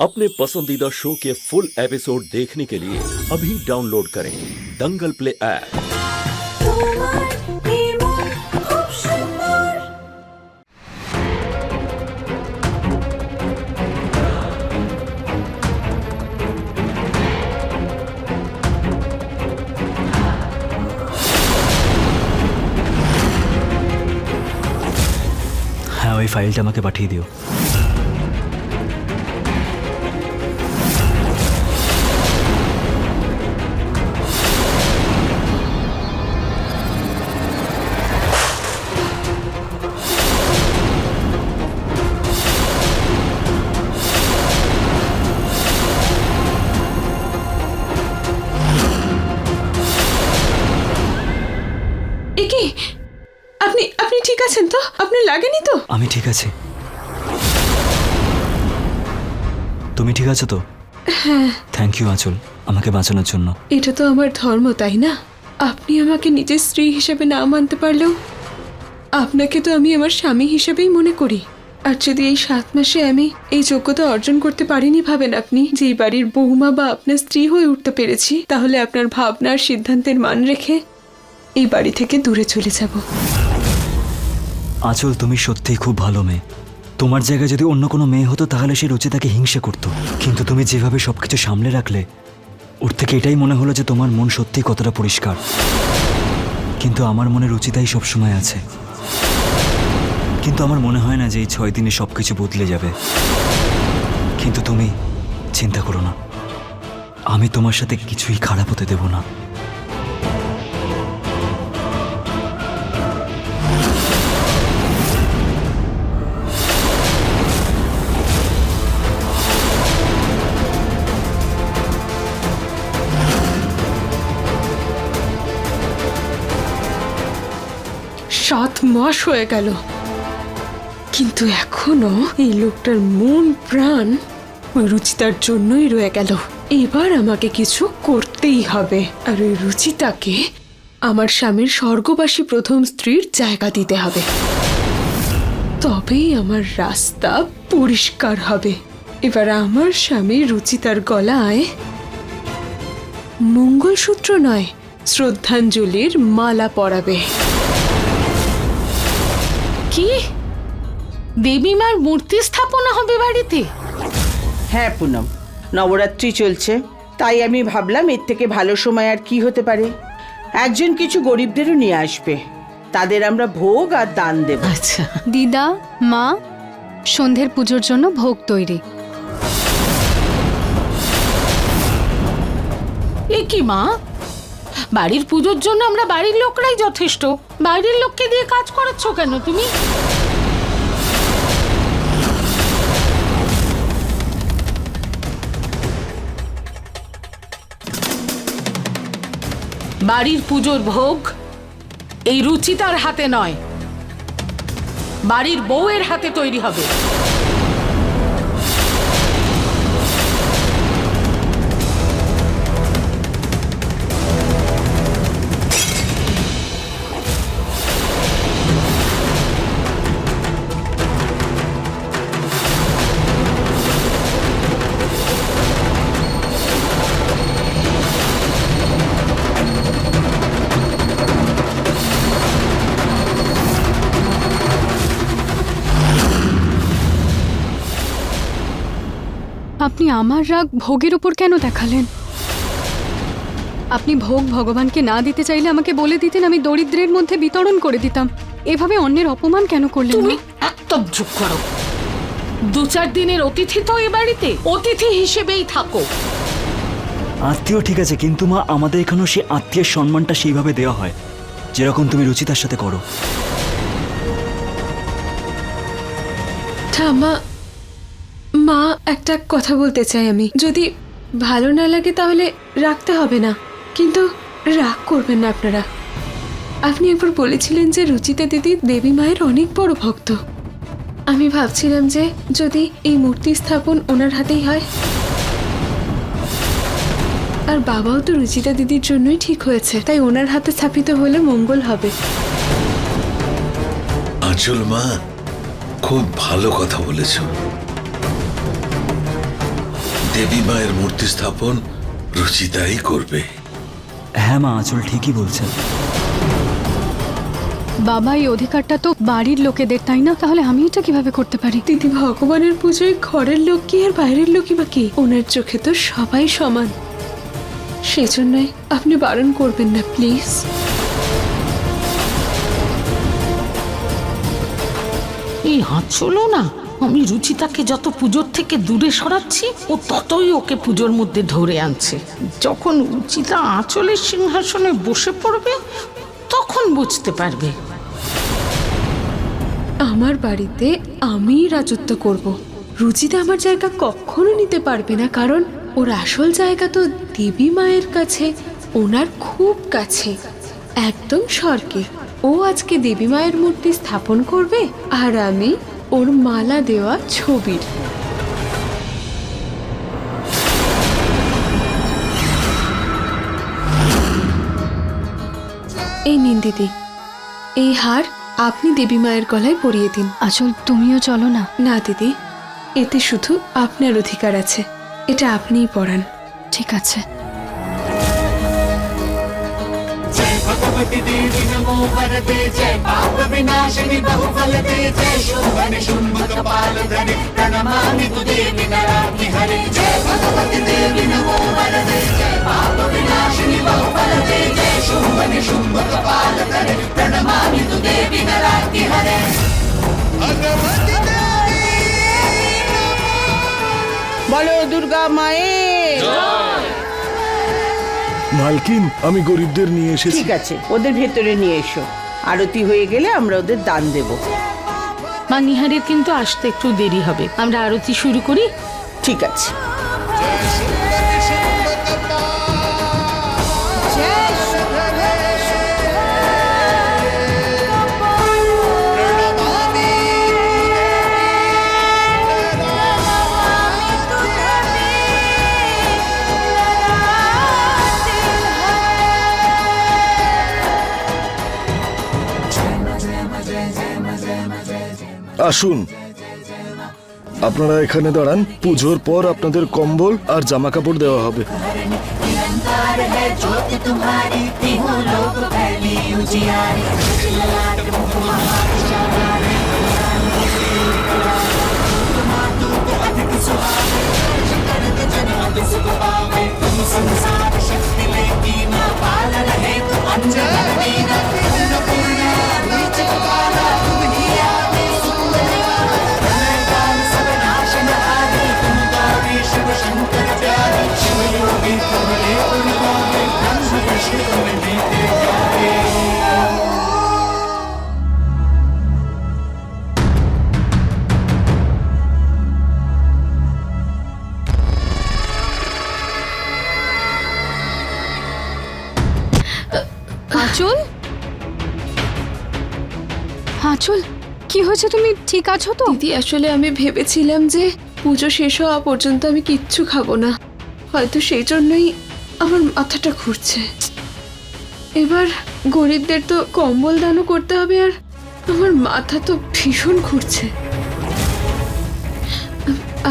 अपने पसंदीदा शो के फुल एपिसोड देखने के लिए अभी डाउनलोड करें दंगल प्ले ऐप তোমার নির্মল খুব সুন্দর হ্যাঁ ওই ফাইলটা আমাকে পাঠিয়ে দিও তো? আপনার লাগেনি তো? আমি ঠিক আছি। তুমি ঠিক আছো তো? হ্যাঁ। থ্যাংক ইউ আঁচল আমাকে বাঁচানোর জন্য। এটা তো আমার ধর্ম তাই না? আপনি আমাকে নিজের স্ত্রী হিসেবে না মানতে পারলেও আপনাকে তো আমি আমার স্বামী হিসেবেই মনে করি। আর যদি এই সাত মাসে আমি এই যোগ্যতা অর্জন করতে পারিনি ভাবেন আপনি যে এই বাড়ির বৌমা বা আপনার স্ত্রী হয়ে উঠতে পেরেছি তাহলে আপনার ভাবনার সিদ্ধান্তের মান রেখে এই বাড়ি থেকে দূরে চলে যাব। আঁচল তুমি সত্যিই খুব ভালো মেয়ে। তোমার জায়গায় যদি অন্য কোনো মেয়ে হতো, তাহলে সে রুচিতাকে হিংসে করতো। কিন্তু তুমি যেভাবে সবকিছু সামলে রাখলে, ওর থেকে এটাই মনে হলো যে তোমার মন সত্যিই কতটা পরিষ্কার। কিন্তু আমার মনে রুচিতাই সবসময় আছে। কিন্তু আমার মনে হয় না যে এই ছয় দিনে সব কিছু বদলে যাবে। কিন্তু তুমি চিন্তা করো না। আমি তোমার সাথে কিছুই খারাপ হতে দেব না। মাস হয়ে গেল। কিন্তু এখনও এই লোকটার মন, প্রাণ ওই রুচিতার জন্যই রয়ে গেল। এবার আমাকে কিছু করতেই হবে। আর ওই রুচিতাকে আমার স্বামীর স্বর্গবাসী প্রথম স্ত্রীর জায়গা দিতে হবে। তবেই আমার রাস্তা পরিষ্কার হবে। এবার আমার স্বামী রুচিতার গলায় মঙ্গলসূত্র নয়, শ্রদ্ধাঞ্জলির মালা পরাবে। কি? দেবীমার মূর্তি স্থাপনা হবে বাড়িতে? হ্যাঁ পুনম। নবরাত্রি চলছে। তাই আমি ভাবলাম এর থেকে ভালো সময় আর কি হতে পারে? একজন কিছু গরিবদেরও নিয়ে আসবে। তাদের আমরা ভোগ আর দান দেব। আচ্ছা। দিদা মা সন্ধ্যের পুজোর জন্য ভোগ তৈরি। এ কি মা? বাড়ির পুজোর জন্য আমরা বাড়ির লোকরাই যথেষ্ট। বাইরের লোককে দিয়ে কাজ করাচ্ছ কেন তুমি? বাড়ির পুজোর ভোগ এই রুচিতার হাতে নয়। বাড়ির বউয়ের হাতে তৈরি হবে। আপনি আমার রাগ ভোগের উপর কেন দেখালেন? আপনি ভোগ ভগবানকে না দিতে চাইলে আমাকে বলে দিতেন আমি দরিদ্রের মধ্যে বিতরণ করে দিতাম। এভাবে অন্যের অপমান কেন করলেন তুমি একদম চুপ করো। দু চার দিনের অতিথি তো এ বাড়িতে। অতিথি হিসেবেই থাকো। আত্মীয় ঠিক আছে কিন্তু মা আমাদের এখানেও সেই আত্মীয়ের সম্মানটা সেইভাবে দেওয়া হয়। যেরকম তুমি রুচিতার সাথে করো। ঠাম্মা মা, একটা কথা বলতে চাই আমি। যদি ভালো না লাগে তাহলে রাখতে হবে না। কিন্তু রাগ করবেন না আপনারা। আপনি একবার বলেছিলেন যে রুচিতা দিদি দেবী মায়ের অনেক বড় ভক্ত। আমি ভাবছিলাম যে যদি এই মূর্তি স্থাপন ওনার হাতেই হয়। আর বাবাও তো রুচিতা দিদির জন্যই ঠিক হয়েছে। তাই ওনার হাতে স্থাপিত হলে মঙ্গল হবে। আঁচল মা, খুব ভালো কথা বলেছ। দেবী মায়ের মূর্তি স্থাপন রুচিতাই করবে। হ্যাঁ মা আঁচল ঠিকই বলছেন। বাবা এই অধিকারটা তো বাড়ির লোকেদের তাই না? তাহলে আমি এটা কীভাবে করতে পারি? দিদি ভগবানের পুজোয় ঘরের লোক কি আর বাইরের লোকই বা কি? ওনার চোখে তো সবাই সমান। সেজন্যই আপনি বারণ করবেন না প্লিজ। এই হাঁচলো না। আমি রুচিতাকে যত পুজোর থেকে দূরে সরাচ্ছি, ও ততই ওকে পুজোর মধ্যে ধরে আনছে। যখন রুচিতা আঁচলের সিংহাসনে বসে পড়বে, তখন বুঝতে পারবে। আমার বাড়িতে আমি রাজত্ব করব। রুচিতা আমার জায়গা কখনো নিতে পারবে না, কারণ ওর আসল জায়গা তো দেবী মায়ের কাছে, ওনার খুব কাছে। একদম স্বর্গে। ও আজকে দেবী মায়ের মূর্তি স্থাপন করবে আর আমি ওর মালা দেওয়া ছবির এই নিন দিদি এই হার আপনি দেবী মায়ের গলায় পরিয়ে দিন। আসল তুমিও চলো না। না দিদি এতে শুধু আপনার অধিকার আছে এটা আপনিই পড়ান। ঠিক আছে। भगवती देवी नमो वरदे जय। पाप विनाशिनी विनाशिनि बहुफलदे जय। शुम्भनि शुम्भकपालधरि प्रणमामि तु देवि नराग्नि हरे। जय भगवति देवी नमो वरदे जय। पाप विनाशिनी विनाशिनि बहुफलदे जय। शुम्भनि शुम्भकपालधरि प्रणमामि तु देवि नराग्नि हरे। भगवति देवी बोलो दुर्गा माई মালকিন আমি গরিবদের নিয়ে এসেছি। ঠিক আছে ওদের ভেতরে নিয়ে এসো। আরতি হয়ে গেলে আমরা ওদের দান দেব। মা নিহারের কিন্তু আসতে একটু দেরি হবে। আমরা আরতি শুরু করি। ঠিক আছে। আসুন। আপনারা এখানে দাঁড়ান পুজোর পর আপনাদের কম্বল আর জামা কাপড় দেওয়া হবে। আঁচল আঁচল কি হয়েছে? তুমি ঠিক আছো তো? দিদি আসলে আমি ভেবেছিলাম যে পুজো শেষ হওয়া পর্যন্ত আমি কিচ্ছু খাব না। হয়তো সেই জন্যই আমার মাথাটা ঘুরছে। এবার গরিবদের তো কম্বল দানও করতে হবে আর আমার মাথা তো ভীষণ ঘুরছে।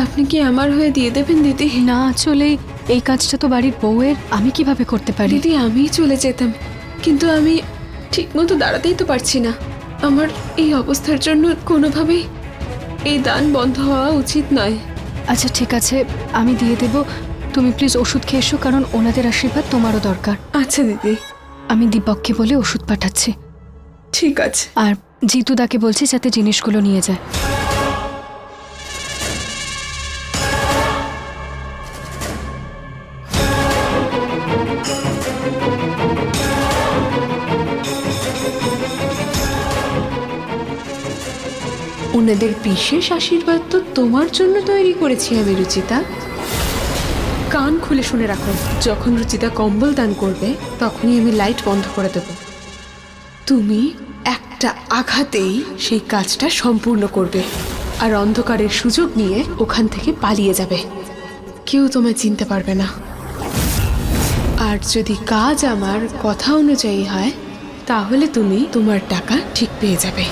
আপনি কি আমার হয়ে দিয়ে দেবেন দিদি? না আসলে এই কাজটা তো বাড়ির বউয়ের। আমি কীভাবে করতে পারি? দিদি আমিই চলে যেতাম। কিন্তু আমি ঠিকমতো দাঁড়াতেই তো পারছি না। আমার এই অবস্থার জন্য কোনোভাবেই এই দান বন্ধ হওয়া উচিত নয়। আচ্ছা ঠিক আছে। আমি দিয়ে দেব। তুমি প্লিজ ওষুধ খেয়ে এসো কারণ ওনাদের আশীর্বাদ তোমারও দরকার। আচ্ছা দিদি। আমি দীপককে বলে ওষুধ পাঠাচ্ছি। ঠিক আছে। আর জিতুদাকে বলছি যাতে জিনিসগুলো নিয়ে যায়। ওনাদের বিশেষ আশীর্বাদ তো তোমার জন্য তৈরি করেছি আমি, রুচিতা। কান খুলে শুনে রাখো, যখন রুচিতা কম্বল দান করবে, তখনই আমি লাইট বন্ধ করে দেব। তুমি একটা আঘাতেই সেই কাজটা সম্পূর্ণ করবে আর অন্ধকারের সুযোগ নিয়ে ওখান থেকে পালিয়ে যাবে। কেউ তোমায় চিনতে পারবে না। আর যদি কাজ আমার কথা অনুযায়ী হয়, তাহলে তুমি তোমার টাকা ঠিক পেয়ে যাবে।